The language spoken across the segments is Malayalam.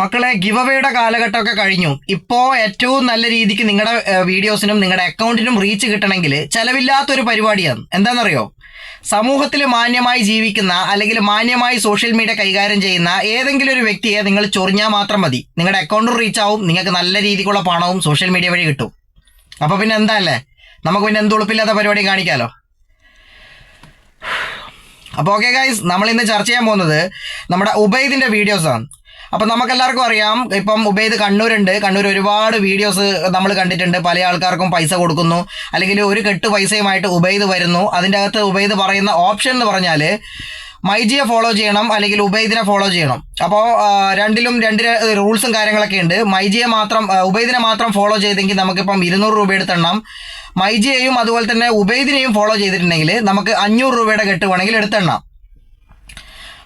മക്കളെ ഗിവ് അവയുടെ കാലഘട്ടമൊക്കെ കഴിഞ്ഞു. ഇപ്പോൾ ഏറ്റവും നല്ല രീതിക്ക് നിങ്ങളുടെ വീഡിയോസിനും നിങ്ങളുടെ അക്കൗണ്ടിനും റീച്ച് കിട്ടണമെങ്കിൽ ചിലവില്ലാത്തൊരു പരിപാടിയാണ്. എന്താണെന്നറിയോ? സമൂഹത്തിൽ മാന്യമായി ജീവിക്കുന്ന അല്ലെങ്കിൽ മാന്യമായി സോഷ്യൽ മീഡിയ കൈകാര്യം ചെയ്യുന്ന ഏതെങ്കിലും ഒരു വ്യക്തിയെ നിങ്ങൾ ചൊറിഞ്ഞാൽ മാത്രം മതി. നിങ്ങളുടെ അക്കൗണ്ടും റീച്ച് ആവും നിങ്ങൾക്ക് നല്ല രീതിക്കുള്ള പണവും സോഷ്യൽ മീഡിയ വഴി കിട്ടും. അപ്പോൾ പിന്നെ എന്താ അല്ലേ? നമുക്ക് പിന്നെ എന്തുളുപ്പില്ലാത്ത പരിപാടി കാണിക്കാലോ? അപ്പോൾ ഓക്കെ ഗൈസ് നമ്മൾ ഇന്ന് ചർച്ച ചെയ്യാൻ പോകുന്നത് നമ്മുടെ ഉബൈദിന്റെ വീഡിയോസാണ് അപ്പം നമുക്കെല്ലാവർക്കും അറിയാം ഇപ്പം ഉബൈദ് കണ്ണൂരുണ്ട്. കണ്ണൂർ ഒരുപാട് വീഡിയോസ് നമ്മൾ കണ്ടിട്ടുണ്ട്. പല ആൾക്കാർക്കും പൈസ കൊടുക്കുന്നു. അല്ലെങ്കിൽ ഒരു കെട്ട് പൈസയുമായിട്ട് ഉബൈദ് വരുന്നു. അതിന്റെ അകത്ത് ഉബൈദ് പറയുന്ന ഓപ്ഷൻ എന്ന് പറഞ്ഞാൽ മൈജിയെ ഫോളോ ചെയ്യണം അല്ലെങ്കിൽ ഉബൈദിനെ ഫോളോ ചെയ്യണം. അപ്പോൾ രണ്ടിലും രണ്ട് റൂൾസും കാര്യങ്ങളൊക്കെ ഉണ്ട്. മൈജിയെ മാത്രം ഉബൈദിനെ മാത്രം ഫോളോ ചെയ്തെങ്കിൽ നമുക്കിപ്പം ഇരുന്നൂറ് രൂപ എടുത്തെണ്ണം. മൈജിയെയും അതുപോലെ തന്നെ ഉബൈദിനെയും ഫോളോ ചെയ്തിട്ടുണ്ടെങ്കിൽ നമുക്ക് അഞ്ഞൂറ് രൂപയുടെ കെട്ട് വേണമെങ്കിൽ എടുത്തെണ്ണാം.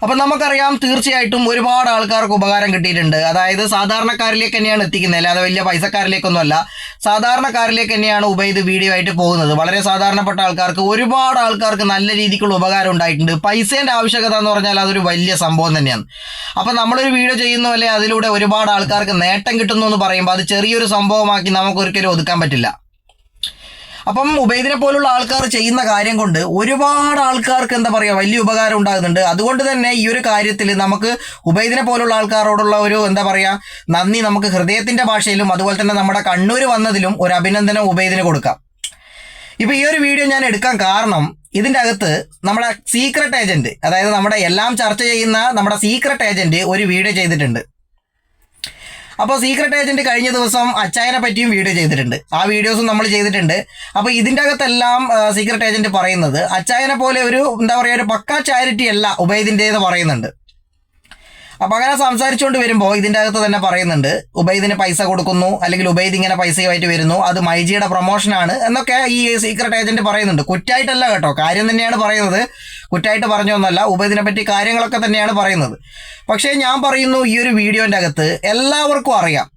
അപ്പം നമുക്കറിയാം തീർച്ചയായിട്ടും ഒരുപാട് ആൾക്കാർക്ക് ഉപകാരം കിട്ടിയിട്ടുണ്ട്. അതായത് സാധാരണക്കാരിലേക്ക് തന്നെയാണ് എത്തിക്കുന്നത്. അല്ലാതെ വലിയ പൈസക്കാരിലേക്കൊന്നുമല്ല. സാധാരണക്കാരിലേക്ക് തന്നെയാണ് ഉബൈദ് വീഡിയോ ആയിട്ട് പോകുന്നത്. വളരെ സാധാരണപ്പെട്ട ആൾക്കാർക്ക് ഒരുപാട് ആൾക്കാർക്ക് നല്ല രീതിക്കുള്ള ഉപകാരം ഉണ്ടായിട്ടുണ്ട്. പൈസേന്റെ ആവശ്യകത എന്ന് പറഞ്ഞാൽ അതൊരു വലിയ സംഭവം തന്നെയാണ്. അപ്പം നമ്മളൊരു വീഡിയോ ചെയ്യുന്നു അല്ലെ അതിലൂടെ ഒരുപാട് ആൾക്കാർക്ക് നേട്ടം കിട്ടുന്നു എന്ന് പറയുമ്പോൾ അത് ചെറിയൊരു സംഭവമാക്കി നമുക്ക് ഒരിക്കലും ഒതുക്കാൻ പറ്റില്ല. അപ്പം ഉബൈദിനെ പോലുള്ള ആൾക്കാർ ചെയ്യുന്ന കാര്യം കൊണ്ട് ഒരുപാട് ആൾക്കാർക്ക് എന്താ പറയുക വലിയ ഉപകാരം ഉണ്ടാകുന്നുണ്ട്. അതുകൊണ്ട് തന്നെ ഈ ഒരു കാര്യത്തിൽ നമുക്ക് ഉബൈദിനെ പോലുള്ള ആൾക്കാരോടുള്ള ഒരു എന്താ പറയുക നന്ദി നമുക്ക് ഹൃദയത്തിന്റെ ഭാഷയിലും അതുപോലെ തന്നെ നമ്മുടെ കണ്ണൂർ വന്നതിലും ഒരു അഭിനന്ദനം ഉബൈദിന് കൊടുക്കാം. ഇപ്പോൾ ഈ ഒരു വീഡിയോ ഞാൻ എടുക്കാൻ കാരണം ഇതിന്റെ അകത്ത് നമ്മുടെ സീക്രട്ട് ഏജന്റ് അതായത് നമ്മുടെ എല്ലാം ചർച്ച ചെയ്യുന്ന നമ്മുടെ സീക്രട്ട് ഏജന്റ് ഒരു വീഡിയോ ചെയ്തിട്ടുണ്ട്. അപ്പോൾ സീക്രട്ട് ഏജന്റ് കഴിഞ്ഞ ദിവസം അച്ചായനെ പറ്റിയും വീഡിയോ ചെയ്തിട്ടുണ്ട്. ആ വീഡിയോസും നമ്മൾ ചെയ്തിട്ടുണ്ട്. അപ്പോൾ ഇതിന്റെ അകത്തെല്ലാം സീക്രട്ട് ഏജന്റ് പറയുന്നത് അച്ചായനെ പോലെ ഒരു എന്താ പറയുക ഒരു പക്കാ ചാരിറ്റി അല്ല ഉബൈദിന്റെന്ന് പറയുന്നുണ്ട്. അപ്പോൾ അങ്ങനെ സംസാരിച്ചുകൊണ്ട് വരുമ്പോൾ ഇതിന്റെ അകത്ത് തന്നെ പറയുന്നുണ്ട് ഉബൈദിന് പൈസ കൊടുക്കുന്നു അല്ലെങ്കിൽ ഉബൈദ് ഇങ്ങനെ പൈസയുമായിട്ട് വരുന്നു അത് മൈജിയുടെ പ്രൊമോഷനാണ് എന്നൊക്കെ ഈ സീക്രട്ട് ഏജന്റ് പറയുന്നുണ്ട്. കുറ്റായിട്ടല്ല കേട്ടോ കാര്യം തന്നെയാണ് പറയുന്നത്. കുറ്റായിട്ട് പറഞ്ഞൊന്നല്ല ഉബൈദിനെ പറ്റി കാര്യങ്ങളൊക്കെ തന്നെയാണ് പറയുന്നത്. പക്ഷേ ഞാൻ പറയുന്നു ഈ ഒരു വീഡിയോന്റെ അകത്ത് എല്ലാവർക്കും അറിയാം.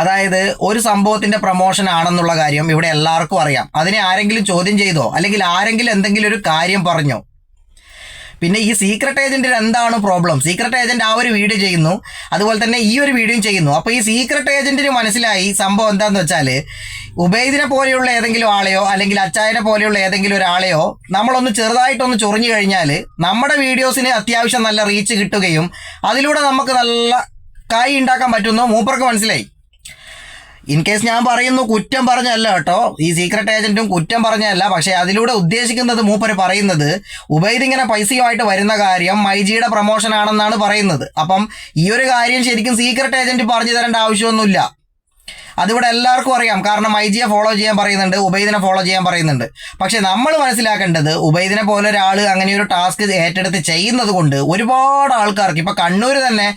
അതായത് ഒരു സംഭവത്തിന്റെ പ്രൊമോഷൻ ആണെന്നുള്ള കാര്യം ഇവിടെ എല്ലാവർക്കും അറിയാം. അതിനെ ആരെങ്കിലും ചോദ്യം ചെയ്തോ അല്ലെങ്കിൽ ആരെങ്കിലും എന്തെങ്കിലും ഒരു കാര്യം പറഞ്ഞോ പിന്നെ ഈ സീക്രട്ട് ഏജന്റിന് എന്താണ് പ്രോബ്ലം സീക്രട്ട് ഏജന്റ് ആ ഒരു വീഡിയോ ചെയ്യുന്നു. അതുപോലെ തന്നെ ഈ ഒരു വീഡിയോയും ചെയ്യുന്നു. അപ്പോൾ ഈ സീക്രട്ട് ഏജന്റിന് മനസ്സിലായി സംഭവം എന്താന്ന് വെച്ചാൽ ഉബൈദിനെ പോലെയുള്ള ഏതെങ്കിലും ആളെയോ അല്ലെങ്കിൽ അച്ചായനെ പോലെയുള്ള ഏതെങ്കിലും ഒരാളെയോ നമ്മളൊന്ന് ചെറുതായിട്ടൊന്ന് ചൊറിഞ്ഞു കഴിഞ്ഞാൽ നമ്മുടെ വീഡിയോസിന് അത്യാവശ്യം നല്ല റീച്ച് കിട്ടുകയും അതിലൂടെ നമുക്ക് നല്ല കായി ഉണ്ടാക്കാൻ പറ്റുന്നു മൂപ്പർക്ക് മനസ്സിലായി. ഇൻ കേസ് ഞാൻ പറയുന്നു കുറ്റം പറഞ്ഞല്ല കേട്ടോ. ഈ സീക്രട്ട് ഏജന്റും കുറ്റം പറഞ്ഞല്ല പക്ഷേ അതിലൂടെ ഉദ്ദേശിക്കുന്നത് മൂപ്പര് പറയുന്നത് ഉബൈദ് ഇങ്ങനെ പൈസയുമായിട്ട് വരുന്ന കാര്യം മൈജിയുടെ പ്രൊമോഷൻ ആണെന്നാണ് പറയുന്നത്. അപ്പം ഈ ഒരു കാര്യം ശരിക്കും സീക്രട്ട് ഏജന്റ് പറഞ്ഞു തരേണ്ട ആവശ്യമൊന്നുമില്ല. അതിവിടെ എല്ലാവർക്കും അറിയാം. കാരണം മൈജിയെ ഫോളോ ചെയ്യാൻ പറയുന്നുണ്ട് ഉബൈദിനെ ഫോളോ ചെയ്യാൻ പറയുന്നുണ്ട്. പക്ഷെ നമ്മൾ മനസ്സിലാക്കേണ്ടത് ഉബൈദിനെ പോലെ ഒരാൾ അങ്ങനെ ഒരു ടാസ്ക് ഏറ്റെടുത്ത് ചെയ്യുന്നത് കൊണ്ട് ഒരുപാട് ആൾക്കാർക്ക് ഇപ്പം കണ്ണൂർ തന്നെ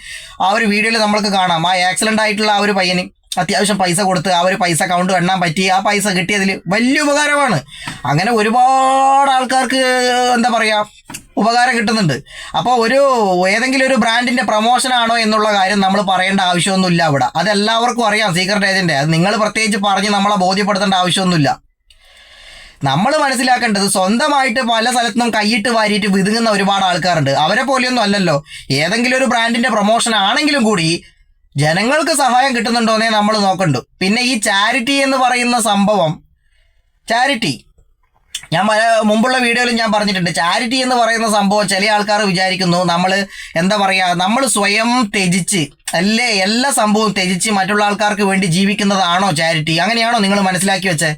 ആ ഒരു വീഡിയോയിൽ നമ്മൾക്ക് കാണാം. ആ ആക്സിഡന്റ് ആയിട്ടുള്ള ആ ഒരു പയ്യന്. അത്യാവശ്യം പൈസ കൊടുത്ത് ആ ഒരു പൈസ കൗണ്ട് എണ്ണാൻ പറ്റി. ആ പൈസ കിട്ടിയതിൽ വലിയ ഉപകാരമാണ്. അങ്ങനെ ഒരുപാട് ആൾക്കാർക്ക് എന്താ പറയുക ഉപകാരം കിട്ടുന്നുണ്ട്. അപ്പോൾ ഒരു ഏതെങ്കിലും ഒരു ബ്രാൻഡിന്റെ പ്രൊമോഷനാണോ എന്നുള്ള കാര്യം നമ്മൾ പറയേണ്ട ആവശ്യമൊന്നുമില്ല അവിടെ. അതെല്ലാവർക്കും അറിയാം സീക്രട്ട് ഏജന്റ് അത് നിങ്ങൾ പ്രത്യേകിച്ച് പറഞ്ഞ് നമ്മളെ ബോധ്യപ്പെടുത്തേണ്ട ആവശ്യമൊന്നുമില്ല. നമ്മൾ മനസ്സിലാക്കേണ്ടത് സ്വന്തമായിട്ട് പല സ്ഥലത്തും കൈയിട്ട് വാരിയിട്ട് വിതുങ്ങുന്ന ഒരുപാട് ആൾക്കാരുണ്ട്. അവരെ പോലെയൊന്നും അല്ലല്ലോ. ഏതെങ്കിലും ഒരു ബ്രാൻഡിന്റെ പ്രൊമോഷൻ ആണെങ്കിലും കൂടി ജനങ്ങൾക്ക് സഹായം കിട്ടുന്നുണ്ടോന്നേ നമ്മൾ നോക്കണ്ടു. പിന്നെ ഈ ചാരിറ്റി എന്ന് പറയുന്ന സംഭവം ചാരിറ്റി ഞാൻ മുമ്പുള്ള വീഡിയോയിൽ ഞാൻ പറഞ്ഞിട്ടുണ്ട്. ചാരിറ്റി എന്ന് പറയുന്ന സംഭവം ചില ആൾക്കാർ വിചാരിക്കുന്നു നമ്മൾ എന്താ പറയുക നമ്മൾ സ്വയം ത്യജിച്ച് അല്ലേ എല്ലാ സംഭവവും ത്യജിച്ച് മറ്റുള്ള ആൾക്കാർക്ക് വേണ്ടി ജീവിക്കുന്നതാണോ ചാരിറ്റി അങ്ങനെയാണോ നിങ്ങൾ മനസ്സിലാക്കി വെച്ചേ?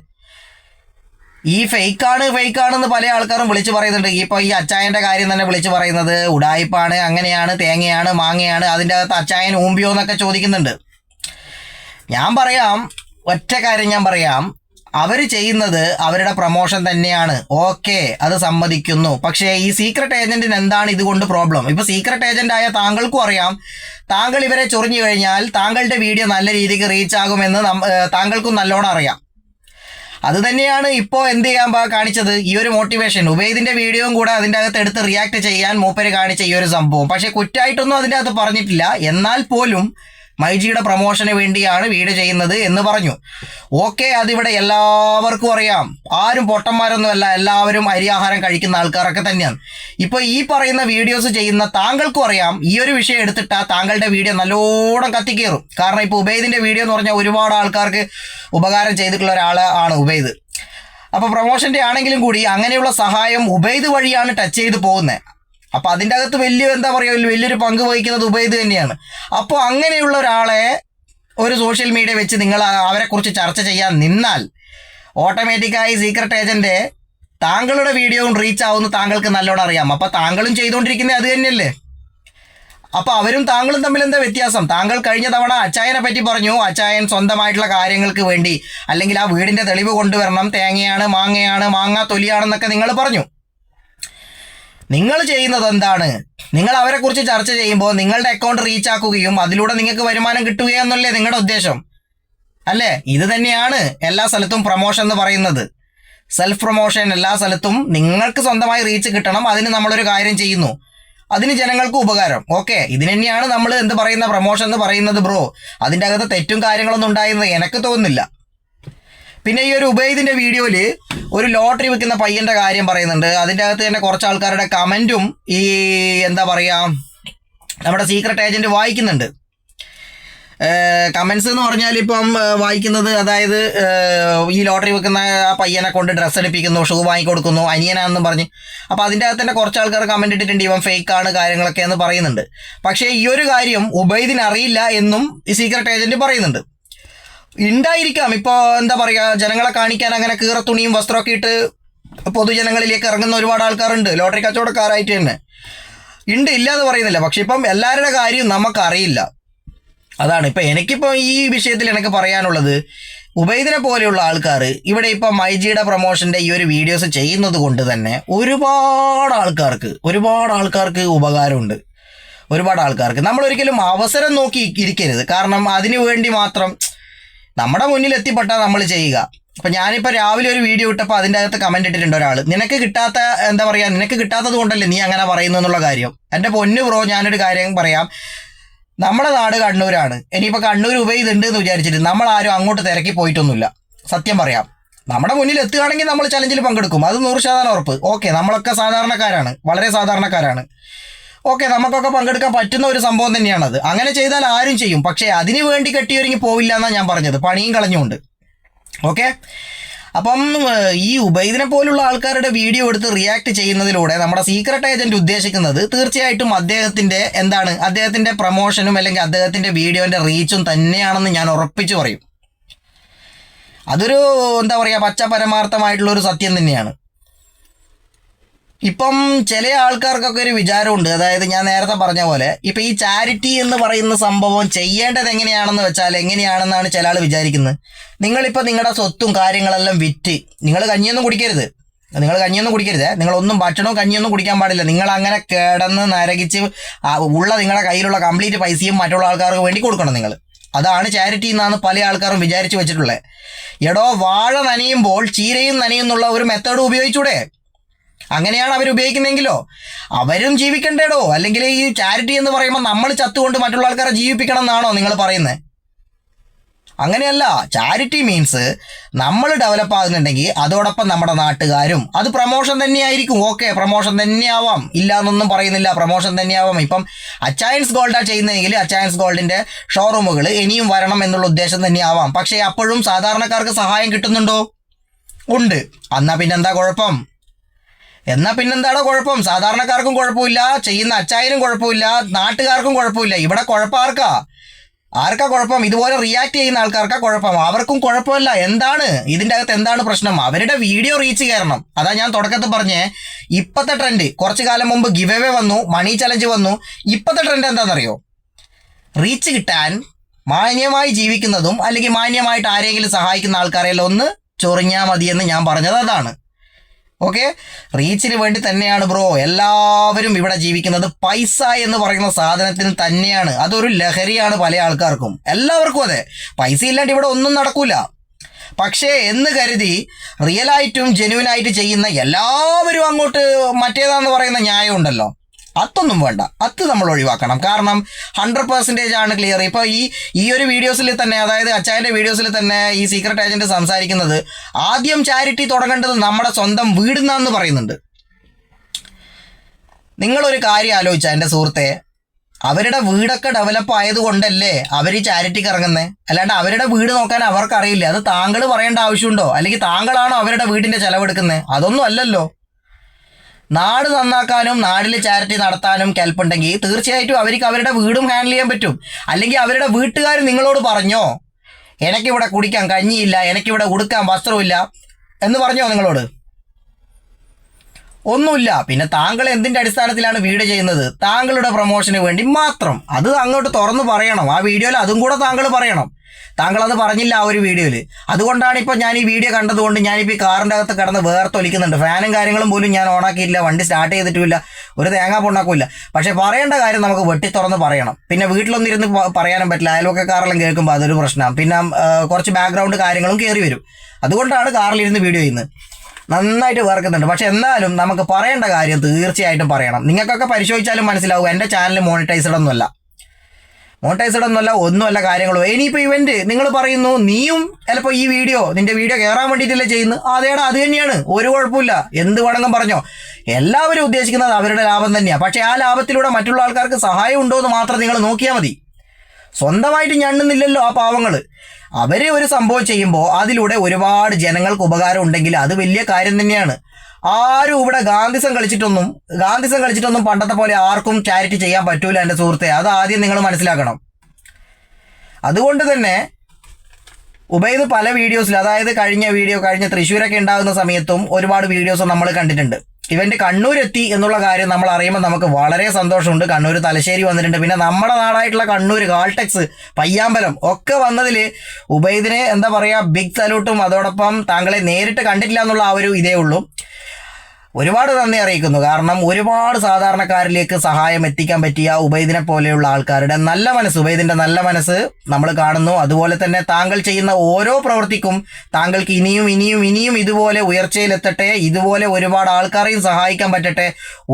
ഈ ഫേക്കാണ് ഫേക്കാണെന്ന് പല ആൾക്കാരും വിളിച്ചു പറയുന്നുണ്ട്. ഇപ്പൊ ഈ അച്ചായന്റെ കാര്യം തന്നെ വിളിച്ചു പറയുന്നത്. ഉടായിപ്പാണ് അങ്ങനെയാണ് തേങ്ങയാണ് മാങ്ങയാണ് അതിന്റെ അകത്ത് അച്ചായൻ ഊമ്പിയോ എന്നൊക്കെ ചോദിക്കുന്നുണ്ട്. ഞാൻ പറയാം ഒറ്റ കാര്യം ഞാൻ പറയാം. അവർ ചെയ്യുന്നത് അവരുടെ പ്രൊമോഷൻ തന്നെയാണ്. ഓക്കെ അത് സമ്മതിക്കുന്നു. പക്ഷേ ഈ സീക്രട്ട് ഏജന്റിന് എന്താണ് ഇതുകൊണ്ട് പ്രോബ്ലം ഇപ്പൊ സീക്രട്ട് ഏജന്റ് ആയ താങ്കൾക്കും അറിയാം. താങ്കൾ ഇവരെ ചൊറിഞ്ഞു കഴിഞ്ഞാൽ താങ്കളുടെ വീഡിയോ നല്ല രീതിക്ക് റീച്ച് ആകുമെന്ന് താങ്കൾക്കും നല്ലോണം അറിയാം. അത് തന്നെയാണ് ഇപ്പോൾ എന്ത് ചെയ്യാൻ കാണിച്ചത്? ഈ ഒരു മോട്ടിവേഷൻ ഉബൈദിന്റെ വീഡിയോയും കൂടെ അതിന്റെ അകത്ത് എടുത്ത് റിയാക്ട് ചെയ്യാൻ മൂപ്പര് കാണിച്ച ഈ ഒരു സംഭവം. പക്ഷേ കുറ്റായിട്ടൊന്നും അതിന്റെ അകത്ത് പറഞ്ഞിട്ടില്ല. എന്നാൽ പോലും മൈജിയുടെ പ്രൊമോഷന് വേണ്ടിയാണ് വീട് ചെയ്യുന്നത് എന്ന് പറഞ്ഞു. ഓക്കെ അതിവിടെ എല്ലാവർക്കും അറിയാം. ആരും പൊട്ടന്മാരൊന്നുമല്ല എല്ലാവരും അരിയാഹാരം കഴിക്കുന്ന ആൾക്കാരൊക്കെ തന്നെയാണ്. ഇപ്പോൾ ഈ പറയുന്ന വീഡിയോസ് ചെയ്യുന്ന താങ്കൾക്കും അറിയാം ഈ ഒരു വിഷയം എടുത്തിട്ടാ താങ്കളുടെ വീഡിയോ നല്ലോണം കത്തിക്കേറും. കാരണം ഇപ്പോൾ ഉബൈദിന്റെ വീഡിയോ എന്ന് പറഞ്ഞാൽ ഒരുപാട് ആൾക്കാർക്ക് ഉപകാരം ചെയ്തിട്ടുള്ള ഒരാൾ ആണ് ഉബൈദ്. അപ്പോൾ പ്രൊമോഷന്റെ ആണെങ്കിലും കൂടി അങ്ങനെയുള്ള സഹായം ഉബൈദ് വഴിയാണ് ടച്ച് ചെയ്ത് പോകുന്നത്. അപ്പൊ അതിന്റെ അകത്ത് വലിയ എന്താ പറയുക വലിയൊരു പങ്ക് വഹിക്കുന്നത് ഉബൈദ് തന്നെയാണ്. അപ്പോൾ അങ്ങനെയുള്ള ഒരാളെ ഒരു സോഷ്യൽ മീഡിയ വെച്ച് നിങ്ങൾ അവരെ കുറിച്ച് ചർച്ച ചെയ്യാൻ നിന്നാൽ ഓട്ടോമാറ്റിക്കായി സീക്രട്ട് ഏജന്റ് താങ്കളുടെ വീഡിയോയും റീച്ച് ആവുമെന്ന് താങ്കൾക്ക് നല്ലോണം അറിയാം. അപ്പൊ താങ്കളും ചെയ്തുകൊണ്ടിരിക്കുന്നത് അത് തന്നെയല്ലേ? അപ്പൊ അവരും താങ്കളും തമ്മിൽ എന്താ വ്യത്യാസം? താങ്കൾ കഴിഞ്ഞ തവണ അച്ചായനെ പറ്റി പറഞ്ഞു. അച്ചായൻ സ്വന്തമായിട്ടുള്ള കാര്യങ്ങൾക്ക് വേണ്ടി അല്ലെങ്കിൽ ആ വീടിന്റെ തെളിവ് കൊണ്ടുവരണം. തേങ്ങയാണ് മാങ്ങയാണ് മാങ്ങ തൊലിയാണെന്നൊക്കെ നിങ്ങൾ പറഞ്ഞു. നിങ്ങൾ ചെയ്യുന്നത് എന്താണ്? നിങ്ങൾ അവരെ കുറിച്ച് ചർച്ച ചെയ്യുമ്പോൾ നിങ്ങളുടെ അക്കൗണ്ട് റീച്ച് ആക്കുകയും അതിലൂടെ നിങ്ങൾക്ക് വരുമാനം കിട്ടുകയെന്നല്ലേ നിങ്ങളുടെ ഉദ്ദേശം. അല്ലേ? ഇത് തന്നെയാണ് എല്ലാ സ്ഥലത്തും പ്രൊമോഷൻ എന്ന് പറയുന്നത്. സെൽഫ് പ്രൊമോഷൻ എല്ലാ സ്ഥലത്തും നിങ്ങൾക്ക് സ്വന്തമായി റീച്ച് കിട്ടണം അതിന് നമ്മളൊരു കാര്യം ചെയ്യുന്നു. അതിന് ജനങ്ങൾക്ക് ഉപകാരം. ഓക്കെ ഇതിന് തന്നെയാണ് നമ്മൾ എന്ത് പറയുന്ന പ്രൊമോഷൻ എന്ന് പറയുന്നത് ബ്രോ അതിന്റെ അകത്ത് തെറ്റും കാര്യങ്ങളൊന്നും ഉണ്ടായിരുന്നത് എനിക്ക് തോന്നുന്നില്ല. പിന്നെ ഈ ഒരു ഉബൈദിന്റെ വീഡിയോയിൽ ഒരു ലോട്ടറി വിൽക്കുന്ന പയ്യന്റെ കാര്യം പറയുന്നുണ്ട്. അതിന്റെ അകത്ത് തന്നെ കുറച്ച് ആൾക്കാരുടെ കമന്റും ഈ എന്താ പറയാ നമ്മുടെ സീക്രട്ട് ഏജന്റ് വായിക്കുന്നുണ്ട്. കമൻസ് എന്ന് പറഞ്ഞാൽ ഇപ്പം വായിക്കുന്നത് അതായത് ഈ ലോട്ടറി വെക്കുന്ന ആ പയ്യനെ കൊണ്ട് ഡ്രസ്സ് എടുപ്പിക്കുന്നു ഷൂ വാങ്ങിക്കൊടുക്കുന്നു അനിയനാണെന്നും പറഞ്ഞ്. അപ്പോൾ അതിന്റെ അകത്ത് തന്നെ കുറച്ച് ആൾക്കാർ കമന്റ് ഇട്ടിട്ടുണ്ട് ഇവൻ ഫേക്ക് ആണ് കാര്യങ്ങളൊക്കെ എന്ന് പറയുന്നുണ്ട്. പക്ഷേ ഈ ഒരു കാര്യം ഉബൈദിന് അറിയില്ല എന്നും ഈ സീക്രട്ട് ഏജന്റ് പറയുന്നുണ്ട്. ഉണ്ടായിരിക്കാം ഇപ്പോൾ എന്താ പറയാ ജനങ്ങളെ കാണിക്കാൻ അങ്ങനെ കീറ തുണിയും വസ്ത്രമൊക്കെ ഇട്ട് പൊതുജനങ്ങളിലേക്ക് ഇറങ്ങുന്ന ഒരുപാട് ആൾക്കാരുണ്ട്. ലോട്ടറി കച്ചവടക്കാരായിട്ട് തന്നെ. ഉണ്ട് ഇല്ല എന്ന് പറയുന്നില്ല. പക്ഷെ ഇപ്പം എല്ലാവരുടെ കാര്യം നമുക്കറിയില്ല. അതാണ്. ഇപ്പം എനിക്കിപ്പോൾ ഈ വിഷയത്തിൽ എനിക്ക് പറയാനുള്ളത് ഉബൈദിനെ പോലെയുള്ള ആൾക്കാർ ഇവിടെ ഇപ്പം മൈജിയുടെ പ്രൊമോഷന്റെ ഈ ഒരു വീഡിയോസ് ചെയ്യുന്നത് കൊണ്ട് തന്നെ ഒരുപാട് ആൾക്കാർക്ക് ഒരുപാട് ആൾക്കാർക്ക് ഉപകാരമുണ്ട്. ഒരുപാട് ആൾക്കാർക്ക്. നമ്മൾ ഒരിക്കലും അവസരം നോക്കി ഇരിക്കരുത്. കാരണം അതിനു വേണ്ടി മാത്രം നമ്മുടെ മുന്നിൽ എത്തിപ്പെട്ടാൽ നമ്മൾ ചെയ്യുക. അപ്പൊ ഞാനിപ്പോ രാവിലെ ഒരു വീഡിയോ ഇട്ടപ്പോൾ അതിന്റെ അകത്ത് കമന്റ് ഇട്ടിട്ടുണ്ട് ഒരാൾ നിനക്ക് കിട്ടാത്ത എന്താ പറയാ നിനക്ക് കിട്ടാത്തത് കൊണ്ടല്ലേ നീ അങ്ങനെ പറയുന്നു എന്നുള്ള കാര്യം? എന്റെ പൊന്നു ബ്രോ ഞാനൊരു കാര്യം പറയാം. നമ്മുടെ നാട് കണ്ണൂരാണ്. ഇനിയിപ്പോൾ കണ്ണൂർ ഉപയോഗിതുണ്ട് എന്ന് വിചാരിച്ചിട്ട് നമ്മൾ ആരും അങ്ങോട്ട് തിരക്കി പോയിട്ടൊന്നുമില്ല. സത്യം പറയാം. നമ്മുടെ മുന്നിൽ എത്തുകയാണെങ്കിൽ നമ്മൾ ചലഞ്ചിൽ പങ്കെടുക്കും. അത് നൂറ് ശതമാനം ഉറപ്പ്. ഓക്കെ നമ്മളൊക്കെ സാധാരണക്കാരാണ്. വളരെ സാധാരണക്കാരാണ്. ഓക്കെ നമുക്കൊക്കെ പങ്കെടുക്കാൻ പറ്റുന്ന ഒരു സംഭവം തന്നെയാണത്. അങ്ങനെ ചെയ്താൽ ആരും ചെയ്യും. പക്ഷേ അതിനു വേണ്ടി കെട്ടിയൊരുങ്ങി പോവില്ല എന്നാണ് ഞാൻ പറഞ്ഞത്. പണിയും കളഞ്ഞുകൊണ്ട്. ഓക്കെ? അപ്പം ഈ ഉബൈദിനെ പോലുള്ള ആൾക്കാരുടെ വീഡിയോ എടുത്ത് റിയാക്ട് ചെയ്യുന്നതിലൂടെ നമ്മുടെ സീക്രട്ട് ഏജന്റ് ഉദ്ദേശിക്കുന്നത് തീർച്ചയായിട്ടും അദ്ദേഹത്തിന്റെ എന്താണ്? അദ്ദേഹത്തിന്റെ പ്രൊമോഷനും അല്ലെങ്കിൽ അദ്ദേഹത്തിന്റെ വീഡിയോന്റെ റീച്ചും തന്നെയാണെന്ന് ഞാൻ ഉറപ്പിച്ചു പറയും. അതൊരു എന്താ പറയുക പച്ച പരമാർത്ഥമായിട്ടുള്ള ഒരു സത്യം തന്നെയാണ്. ഇപ്പം ചില ആൾക്കാർക്കൊക്കെ ഒരു വിചാരമുണ്ട്. അതായത് ഞാൻ നേരത്തെ പറഞ്ഞ പോലെ ഇപ്പൊ ഈ ചാരിറ്റി എന്ന് പറയുന്ന സംഭവം ചെയ്യേണ്ടത് എങ്ങനെയാണെന്ന് വെച്ചാൽ എങ്ങനെയാണെന്നാണ് ചില ആൾ വിചാരിക്കുന്നത് നിങ്ങളിപ്പോൾ നിങ്ങളുടെ സ്വത്തും കാര്യങ്ങളെല്ലാം വിറ്റ് നിങ്ങൾ കഞ്ഞിയൊന്നും കുടിക്കരുത്. നിങ്ങൾ കഞ്ഞിയൊന്നും കുടിക്കരുത്. നിങ്ങളൊന്നും ഭക്ഷണവും കഞ്ഞിയൊന്നും കുടിക്കാൻ പാടില്ല. നിങ്ങൾ അങ്ങനെ കിടന്ന് നരകിച്ച് ഉള്ള നിങ്ങളുടെ കയ്യിലുള്ള കംപ്ലീറ്റ് പൈസയും മറ്റുള്ള ആൾക്കാർക്ക് വേണ്ടി കൊടുക്കണം നിങ്ങൾ അതാണ് ചാരിറ്റി എന്നാണ് പല ആൾക്കാരും വിചാരിച്ചു വെച്ചിട്ടുള്ളത് എടോ വാഴ നനയുമ്പോൾ ചീരയും നനയും എന്നുള്ള ഒരു മെത്തേഡ് ഉപയോഗിച്ചൂടെ? അങ്ങനെയാണ് അവർ ഉപയോഗിക്കുന്നതെങ്കിലോ? അവരും ജീവിക്കണ്ടേടോ? അല്ലെങ്കിൽ ഈ ചാരിറ്റി എന്ന് പറയുമ്പോൾ നമ്മൾ ചത്തുകൊണ്ട് മറ്റുള്ള ആൾക്കാരെ ജീവിപ്പിക്കണം എന്നാണോ നിങ്ങൾ പറയുന്നത് അങ്ങനെയല്ല. ചാരിറ്റി മീൻസ് നമ്മൾ ഡെവലപ്പ് ആകുന്നുണ്ടെങ്കിൽ അതോടൊപ്പം നമ്മുടെ നാട്ടുകാരും അത് പ്രൊമോഷൻ തന്നെയായിരിക്കും. ഓക്കെ പ്രൊമോഷൻ തന്നെയാവാം. ഇല്ല എന്നൊന്നും പറയുന്നില്ല. പ്രൊമോഷൻ തന്നെയാവാം. ഇപ്പം അച്ചായൻസ് ഗോൾഡാ ചെയ്യുന്നതെങ്കിൽ അച്ചായൻസ് ഗോൾഡിന്റെ ഷോറൂമുകൾ ഇനിയും വരണം എന്നുള്ള ഉദ്ദേശം തന്നെയാവാം. പക്ഷേ അപ്പോഴും സാധാരണക്കാർക്ക് സഹായം കിട്ടുന്നുണ്ടോ? ഉണ്ട്. എന്നാൽ പിന്നെന്താ കുഴപ്പം? എന്നാ പിന്നെന്താണോ കുഴപ്പം? സാധാരണക്കാർക്കും കുഴപ്പമില്ല. ചെയ്യുന്ന അച്ചായനും കുഴപ്പമില്ല. നാട്ടുകാർക്കും കുഴപ്പമില്ല. ഇവിടെ കുഴപ്പം ആർക്കാ? കുഴപ്പം? ഇതുപോലെ റിയാക്ട് ചെയ്യുന്ന ആൾക്കാർക്കാ കുഴപ്പം. അവർക്കും കുഴപ്പമില്ല. എന്താണ്? ഇതിന്റെ അകത്ത് എന്താണ് പ്രശ്നം? അവരുടെ വീഡിയോ റീച്ച് കയറണം. അതാ ഞാൻ തുടക്കത്തിൽ പറഞ്ഞേ. ഇപ്പത്തെ ട്രെൻഡ് കുറച്ചു കാലം മുമ്പ് ഗിവ് എവേ വന്നു. മണി ചലഞ്ച് വന്നു. ഇപ്പത്തെ ട്രെൻഡ് എന്താണെന്നറിയോ? റീച്ച് കിട്ടാൻ മാന്യമായി ജീവിക്കുന്നതും അല്ലെങ്കിൽ മാന്യമായിട്ട് ആരെങ്കിലും സഹായിക്കുന്ന ആൾക്കാരെല്ലാം ഒന്ന് ചൊറിഞ്ഞാൽ മതിയെന്ന് ഞാൻ പറഞ്ഞത് അതാണ്. ഓക്കെ റീച്ചിന് വേണ്ടി തന്നെയാണ് ബ്രോ എല്ലാവരും ഇവിടെ ജീവിക്കുന്നത് പൈസ എന്ന് പറയുന്ന സാധനത്തിന് തന്നെയാണ്. അതൊരു ലഹരിയാണ് പല ആൾക്കാർക്കും. എല്ലാവർക്കും അതെ. പൈസ ഇല്ലാണ്ട് ഇവിടെ ഒന്നും നടക്കൂല. പക്ഷേ എന്ന് കരുതി റിയലായിട്ടും ജെനുവിനായിട്ട് ചെയ്യുന്ന എല്ലാവരും അങ്ങോട്ട് മറ്റേതാന്ന് പറയുന്ന ന്യായം ഉണ്ടല്ലോ. അതൊന്നും വേണ്ട. അത് നമ്മൾ ഒഴിവാക്കണം. കാരണം ഹൺഡ്രഡ് പെർസെന്റേജ് ആണ് ക്ലിയർ ഇപ്പോൾ ഈ ഈ ഒരു വീഡിയോസിൽ തന്നെ അതായത് അച്ചായന്റെ വീഡിയോസിൽ തന്നെ ഈ സീക്രട്ട് ഏജന്റ് സംസാരിക്കുന്നത് ആദ്യം ചാരിറ്റി തുടങ്ങേണ്ടത് നമ്മുടെ സ്വന്തം വീടുന്നാന്ന് പറയുന്നുണ്ട്. നിങ്ങളൊരു കാര്യം ആലോചിച്ച എന്റെ സുഹൃത്തെ അവരുടെ വീടൊക്കെ ഡെവലപ്പ് ആയതുകൊണ്ടല്ലേ അവർ ഈ ചാരിറ്റിക്ക് ഇറങ്ങുന്നത് അല്ലാണ്ട് അവരുടെ വീട് നോക്കാൻ അവർക്കറിയില്ല? അത് താങ്കൾ പറയേണ്ട ആവശ്യമുണ്ടോ? അല്ലെങ്കിൽ താങ്കളാണോ അവരുടെ വീടിന്റെ ചിലവെടുക്കുന്നത് അതൊന്നും അല്ലല്ലോ. നാട് നന്നാക്കാനും നാടിൽ ചാരിറ്റി നടത്താനും കെൽപ്പുണ്ടെങ്കിൽ തീർച്ചയായിട്ടും അവർക്ക് അവരുടെ വീടും ഹാൻഡിൽ ചെയ്യാൻ പറ്റും. അല്ലെങ്കിൽ അവരുടെ വീട്ടുകാർ നിങ്ങളോട് പറഞ്ഞോ എനിക്കിവിടെ കുടിക്കാൻ കഞ്ഞിയില്ല എനിക്കിവിടെ ഉടുക്കാൻ വസ്ത്രമില്ല എന്ന് പറഞ്ഞോ നിങ്ങളോട്? ഒന്നുമില്ല. പിന്നെ താങ്കൾ എന്തിന്റെ അടിസ്ഥാനത്തിലാണ് വീട് ചെയ്യുന്നത്? താങ്കളുടെ പ്രൊമോഷന് വേണ്ടി മാത്രം. അത് അങ്ങോട്ട് തുറന്നു പറയണം. ആ വീഡിയോയിൽ അതും കൂടെ താങ്കൾ പറയണം. താങ്കൾ അത് പറഞ്ഞില്ല ആ ഒരു വീഡിയോയിൽ. അതുകൊണ്ടാണ് ഇപ്പോൾ ഞാൻ ഈ വീഡിയോ കണ്ടതുകൊണ്ട് ഞാനിപ്പോൾ ഈ കാറിന്റെ അകത്ത് കിടന്ന് വേർത്തൊലിക്കുന്നുണ്ട്. ഫാനും കാര്യങ്ങളും പോലും ഞാൻ ഓണാക്കിയില്ല വണ്ടി സ്റ്റാർട്ട് ചെയ്തിട്ടുമില്ല. ഒരു തേങ്ങ പൊണ്ണാക്കില്ല പക്ഷേ പറയേണ്ട കാര്യം നമുക്ക് വെട്ടി തുറന്ന് പറയണം. പിന്നെ വീട്ടിലൊന്നിരുന്ന് പറയാനും പറ്റില്ല. അയൽവക്കക്കാരെല്ലാം കേൾക്കുമ്പോൾ അതൊരു പ്രശ്നമാണ്. പിന്നെ കുറച്ച് ബാക്ക്ഗ്രൗണ്ട് കാര്യങ്ങളും കയറി വരും. അതുകൊണ്ടാണ് കാറിലിരുന്ന് വീഡിയോ ചെയ്യുന്നത്. നന്നായിട്ട് വേർക്കുന്നുണ്ട്. പക്ഷെ എന്നാലും നമുക്ക് പറയേണ്ട കാര്യം തീർച്ചയായിട്ടും പറയണം. നിങ്ങൾക്കൊക്കെ പരിശോധിച്ചാലും മനസ്സിലാവും. എന്റെ ചാനൽ മോണിറ്റൈസ്ഡ് ഒന്നുമല്ല മോണിറ്റൈസ്ഡ് ഒന്നുമല്ല ഒന്നുമല്ല കാര്യങ്ങളോ. ഇനിയിപ്പോൾ ഇവന്റ് നിങ്ങൾ പറയുന്നു നീയും ചിലപ്പോൾ ഈ വീഡിയോ നിന്റെ വീഡിയോ കയറാൻ വേണ്ടിയിട്ടല്ലേ ചെയ്യുന്നത്? അതേടാ അത് തന്നെയാണ്. ഒരു കുഴപ്പമില്ല എന്ത് വേണമെങ്കിലും പറഞ്ഞോ. എല്ലാവരും ഉദ്ദേശിക്കുന്നത് അവരുടെ ലാഭം തന്നെയാണ് പക്ഷേ ആ ലാഭത്തിലൂടെ മറ്റുള്ള ആൾക്കാർക്ക് സഹായം ഉണ്ടോ എന്ന് മാത്രം നിങ്ങൾ നോക്കിയാൽ മതി. സ്വന്തമായിട്ട് ഞണ്ണുന്നില്ലല്ലോ ആ പാവങ്ങൾ അവർ ഒരു സംഭവം ചെയ്യുമ്പോൾ അതിലൂടെ ഒരുപാട് ജനങ്ങൾക്ക് ഉപകാരം ഉണ്ടെങ്കിൽ അത് വലിയ കാര്യം തന്നെയാണ്. ആരും ഇവിടെ ഗാന്ധിസം കളിച്ചിട്ടൊന്നും ഗാന്ധിസം കളിച്ചിട്ടൊന്നും പണ്ടത്തെ പോലെ ആർക്കും ചാരിറ്റി ചെയ്യാൻ പറ്റൂല എന്റെ സുഹൃത്തെ. അത് ആദ്യം നിങ്ങൾ മനസ്സിലാക്കണം. അതുകൊണ്ട് തന്നെ ഉബൈദ് പല വീഡിയോസിൽ അതായത് കഴിഞ്ഞ വീഡിയോ കഴിഞ്ഞ തൃശ്ശൂരൊക്കെ ഉണ്ടാകുന്ന സമയത്തും ഒരുപാട് വീഡിയോസ് നമ്മൾ കണ്ടിട്ടുണ്ട്. ഇവന്റ് കണ്ണൂരെത്തി എന്നുള്ള കാര്യം നമ്മൾ അറിയുമ്പോൾ നമുക്ക് വളരെ സന്തോഷമുണ്ട്. കണ്ണൂർ തലശ്ശേരി വന്നിട്ടുണ്ട്. പിന്നെ നമ്മുടെ നാടായിട്ടുള്ള കണ്ണൂർ കാൾടെക്സ് പയ്യാമ്പലം ഒക്കെ വന്നതിൽ ഉബൈദിനെ എന്താ പറയുക ബിഗ് സലൂട്ടും അതോടൊപ്പം താങ്കളെ നേരിട്ട് കണ്ടിട്ടില്ല എന്നുള്ള ആ ഒരു ഇതേ ഉള്ളൂ. ഒരുപാട് നന്ദി അറിയിക്കുന്നു. കാരണം ഒരുപാട് സാധാരണക്കാരിലേക്ക് സഹായം എത്തിക്കാൻ പറ്റിയ ഉബൈദിനെ പോലെയുള്ള ആൾക്കാരുടെ നല്ല മനസ്സ് ഉബൈദിന്റെ നല്ല മനസ്സ് നമ്മൾ കാണുന്നു. അതുപോലെ തന്നെ താങ്കൾ ചെയ്യുന്ന ഓരോ പ്രവൃത്തിക്കും താങ്കൾക്ക് ഇനിയും ഇനിയും ഇനിയും ഇതുപോലെ ഉയർച്ചയിലെത്തട്ടെ ഇതുപോലെ ഒരുപാട് ആൾക്കാരെയും സഹായിക്കാൻ പറ്റട്ടെ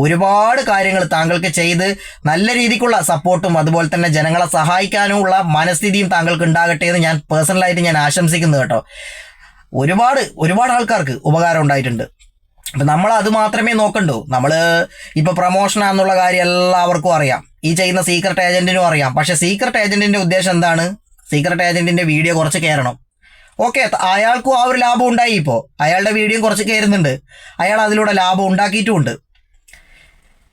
ഒരുപാട് കാര്യങ്ങൾ താങ്കൾക്ക് ചെയ്ത് നല്ല രീതിക്കുള്ള സപ്പോർട്ടും അതുപോലെ തന്നെ ജനങ്ങളെ സഹായിക്കാനുമുള്ള മനസ്ഥിതിയും താങ്കൾക്ക് ഉണ്ടാകട്ടെ എന്ന് ഞാൻ പേഴ്സണലായിട്ട് ഞാൻ ആശംസിക്കുന്നു കേട്ടോ. ഒരുപാട് ഒരുപാട് ആൾക്കാർക്ക് ഉപകാരം ഉണ്ടായിട്ടുണ്ട്. അപ്പൊ നമ്മൾ അത് മാത്രമേ നോക്കണ്ടൂ. നമ്മൾ ഇപ്പൊ പ്രൊമോഷനാന്നുള്ള കാര്യം എല്ലാവർക്കും അറിയാം. ഈ ചെയ്യുന്ന സീക്രട്ട് ഏജന്റിനും അറിയാം. പക്ഷേ സീക്രട്ട് ഏജന്റിന്റെ ഉദ്ദേശം എന്താണ്? സീക്രട്ട് ഏജന്റിന്റെ വീഡിയോ കുറച്ച് കയറണം. ഓക്കെ അയാൾക്കും ആ ഒരു ലാഭം ഉണ്ടായി ഇപ്പോൾ അയാളുടെ വീഡിയോ കുറച്ച് കയറുന്നുണ്ട്. അയാൾ അതിലൂടെ ലാഭം ഉണ്ടാക്കിയിട്ടുമുണ്ട്.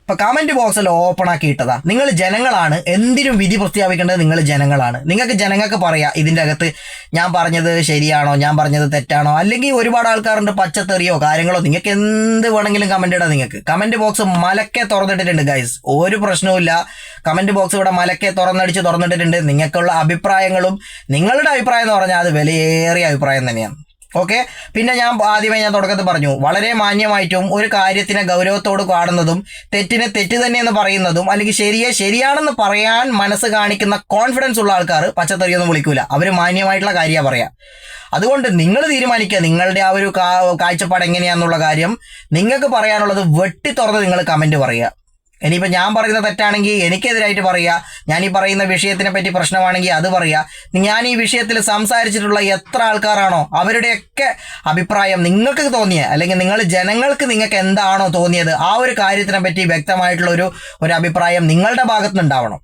ഇപ്പൊ കമന്റ് ബോക്സിൽ ഓപ്പൺ ആക്കി ഇട്ടതാ. നിങ്ങൾ ജനങ്ങളാണ് എന്തിനും വിധി പ്രസ്താവിക്കേണ്ടത് നിങ്ങൾ ജനങ്ങളാണ്. നിങ്ങൾക്ക് ജനങ്ങൾക്ക് പറയാം ഇതിന്റെ അകത്ത് ഞാൻ പറഞ്ഞത് ശരിയാണോ ഞാൻ പറഞ്ഞത് തെറ്റാണോ അല്ലെങ്കിൽ ഒരുപാട് ആൾക്കാരുണ്ട് പച്ചത്തെറിയോ കാര്യങ്ങളോ നിങ്ങൾക്ക് എന്ത് വേണമെങ്കിലും കമന്റ് ഇടാം നിങ്ങൾക്ക്. കമന്റ് ബോക്സ് മലക്കെ തുറന്നിട്ടിട്ടുണ്ട് ഗൈസ് ഒരു പ്രശ്നവുമില്ല കമന്റ് ബോക്സ് ഇവിടെ മലക്കെ തുറന്നടിച്ച് തുറന്നിട്ടിട്ടുണ്ട്. നിങ്ങൾക്കുള്ള അഭിപ്രായങ്ങളും നിങ്ങളുടെ അഭിപ്രായം എന്ന് പറഞ്ഞാൽ അത് വിലയേറിയ അഭിപ്രായം തന്നെയാണ്. ഓക്കെ പിന്നെ ഞാൻ ആദ്യമേ ഞാൻ തുടക്കത്തിൽ പറഞ്ഞു. വളരെ മാന്യമായിട്ടും ഒരു കാര്യത്തിനെ ഗൗരവത്തോട് കാണുന്നതും തെറ്റിനെ തെറ്റ് തന്നെയെന്ന് പറയുന്നതും അല്ലെങ്കിൽ ശരിയെ ശരിയാണെന്ന് പറയാൻ മനസ്സ് കാണിക്കുന്ന കോൺഫിഡൻസ് ഉള്ള ആൾക്കാർ പച്ചത്തറിയൊന്നും വിളിക്കൂല. അവർ മാന്യമായിട്ടുള്ള കാര്യമാണ് പറയാം. അതുകൊണ്ട് നിങ്ങൾ തീരുമാനിക്കുക നിങ്ങളുടെ ആ ഒരു കാഴ്ചപ്പാട് എങ്ങനെയാണെന്നുള്ള കാര്യം. നിങ്ങൾക്ക് പറയാനുള്ളത് വെട്ടി തുറന്ന് നിങ്ങൾ കമന്റ് പറയുക. ഇനിയിപ്പോൾ ഞാൻ പറയുന്ന തെറ്റാണെങ്കിൽ എനിക്കെതിരായിട്ട് പറയുക. ഞാൻ ഈ പറയുന്ന വിഷയത്തിനെ പറ്റി പ്രശ്നമാണെങ്കിൽ അത് പറയുക. ഞാൻ ഈ വിഷയത്തിൽ സംസാരിച്ചിട്ടുള്ള എത്ര ആൾക്കാരാണോ അവരുടെയൊക്കെ അഭിപ്രായം നിങ്ങൾക്ക് തോന്നിയ അല്ലെങ്കിൽ നിങ്ങൾ ജനങ്ങൾക്ക് നിങ്ങൾക്ക് എന്താണോ തോന്നിയത് ആ ഒരു കാര്യത്തിനെ പറ്റി വ്യക്തമായിട്ടുള്ള ഒരു ഒരു അഭിപ്രായം നിങ്ങളുടെ ഭാഗത്തുനിന്ന് ഉണ്ടാവണം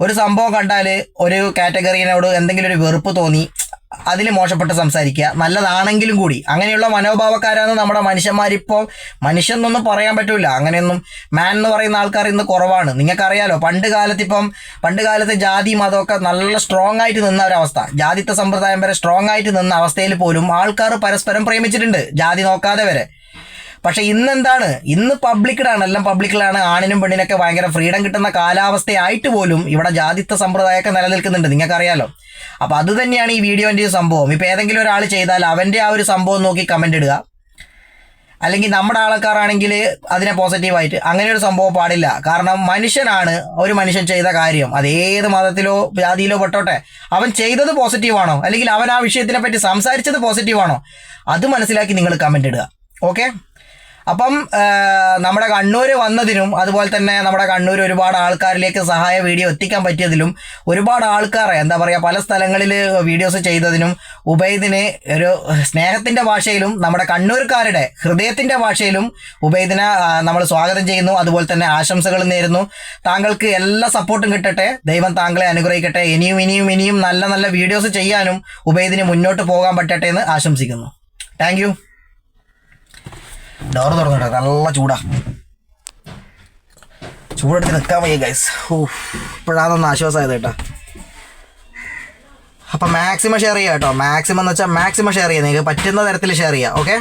ഒരു സംഭവം കണ്ടാൽ ഒരു കാറ്റഗറിനോട് എന്തെങ്കിലും ഒരു വെറുപ്പ് തോന്നി അതിൽ മോശപ്പെട്ട് സംസാരിക്കുക. നല്ലതാണെങ്കിലും കൂടി. അങ്ങനെയുള്ള മനോഭാവക്കാരാണ് നമ്മുടെ മനുഷ്യന്മാരിപ്പോൾ മനുഷ്യൻ എന്നൊന്നും പറയാൻ പറ്റില്ല അങ്ങനെയൊന്നും മാൻ എന്ന് പറയുന്ന ആൾക്കാർ ഇന്ന് കുറവാണ്. നിങ്ങൾക്കറിയാലോ പണ്ട് കാലത്ത് ഇപ്പം പണ്ട് കാലത്ത് ജാതി മതമൊക്കെ നല്ല സ്ട്രോങ് ആയിട്ട് നിന്ന ഒരവസ്ഥ. ജാതിത്വ സമ്പ്രദായം വരെ സ്ട്രോങ് ആയിട്ട് നിന്ന അവസ്ഥയിൽ പോലും ആൾക്കാർ പരസ്പരം പ്രേമിച്ചിട്ടുണ്ട്. ജാതി നോക്കാതെ വരെ. പക്ഷെ ഇന്ന് എന്താണ് ഇന്ന് പബ്ലിക്കഡാണ് എല്ലാം പബ്ലിക്കിലാണ്. ആണിനും പെണ്ണിനൊക്കെ ഭയങ്കര ഫ്രീഡം കിട്ടുന്ന കാലാവസ്ഥയായിട്ട് പോലും ഇവിടെ ജാതിത്വ സമ്പ്രദായമൊക്കെ നിലനിൽക്കുന്നുണ്ട്. നിങ്ങൾക്കറിയാലോ. അപ്പോൾ അത് തന്നെയാണ് ഈ വീഡിയോന്റെ സംഭവം. ഇപ്പോൾ ഏതെങ്കിലും ഒരാൾ ചെയ്താൽ അവന്റെ ആ ഒരു സംഭവം നോക്കി കമന്റ് ഇടുക. അല്ലെങ്കിൽ നമ്മുടെ ആൾക്കാരാണെങ്കിൽ അതിനെ പോസിറ്റീവായിട്ട് അങ്ങനെ ഒരു സംഭവം പാടില്ല. കാരണം മനുഷ്യനാണ് ഒരു മനുഷ്യൻ ചെയ്ത കാര്യം. അത് ഏത് മതത്തിലോ ജാതിയിലോ പെട്ടോട്ടെ അവൻ ചെയ്തത് പോസിറ്റീവാണോ അല്ലെങ്കിൽ അവൻ ആ വിഷയത്തിനെ പറ്റി സംസാരിച്ചത് പോസിറ്റീവാണോ അത് മനസ്സിലാക്കി നിങ്ങൾ കമന്റ് ഇടുക. ഓക്കെ അപ്പം നമ്മുടെ കണ്ണൂർ വന്നതിനും അതുപോലെ തന്നെ നമ്മുടെ കണ്ണൂർ ഒരുപാട് ആൾക്കാരിലേക്ക് സഹായ വീഡിയോ എത്തിക്കാൻ പറ്റിയതിലും ഒരുപാട് ആൾക്കാരെ എന്താ പറയുക പല സ്ഥലങ്ങളിൽ വീഡിയോസ് ചെയ്തതിനും ഉബൈദിനെ ഒരു സ്നേഹത്തിന്റെ ഭാഷയിലും നമ്മുടെ കണ്ണൂർക്കാരുടെ ഹൃദയത്തിന്റെ ഭാഷയിലും ഉബൈദിനെ നമ്മൾ സ്വാഗതം ചെയ്യുന്നു. അതുപോലെ തന്നെ ആശംസകൾ നേരുന്നു. താങ്കൾക്ക് എല്ലാ സപ്പോർട്ടും കിട്ടട്ടെ. ദൈവം താങ്കളെ അനുഗ്രഹിക്കട്ടെ. ഇനിയും ഇനിയും ഇനിയും നല്ല നല്ല വീഡിയോസ് ചെയ്യാനും ഉബൈദിന് മുന്നോട്ട് പോകാൻ പറ്റട്ടെ എന്ന് ആശംസിക്കുന്നു. താങ്ക് ഡോർ തുറന്നിട്ടോ നല്ല ചൂടാ. ചൂടെടുത്ത് നിൽക്കാൻ വയ്യ ഗൈസ് ഓ ഇപ്പോഴാണെന്ന് ആശ്വാസമായത് കേട്ടോ. അപ്പം മാക്സിമം ഷെയർ ചെയ്യാം കേട്ടോ. മാക്സിമം എന്ന് വെച്ചാൽ മാക്സിമം ഷെയർ ചെയ്യാം. നിങ്ങൾക്ക് പറ്റുന്ന തരത്തിൽ ഷെയർ ചെയ്യാം ഓക്കെ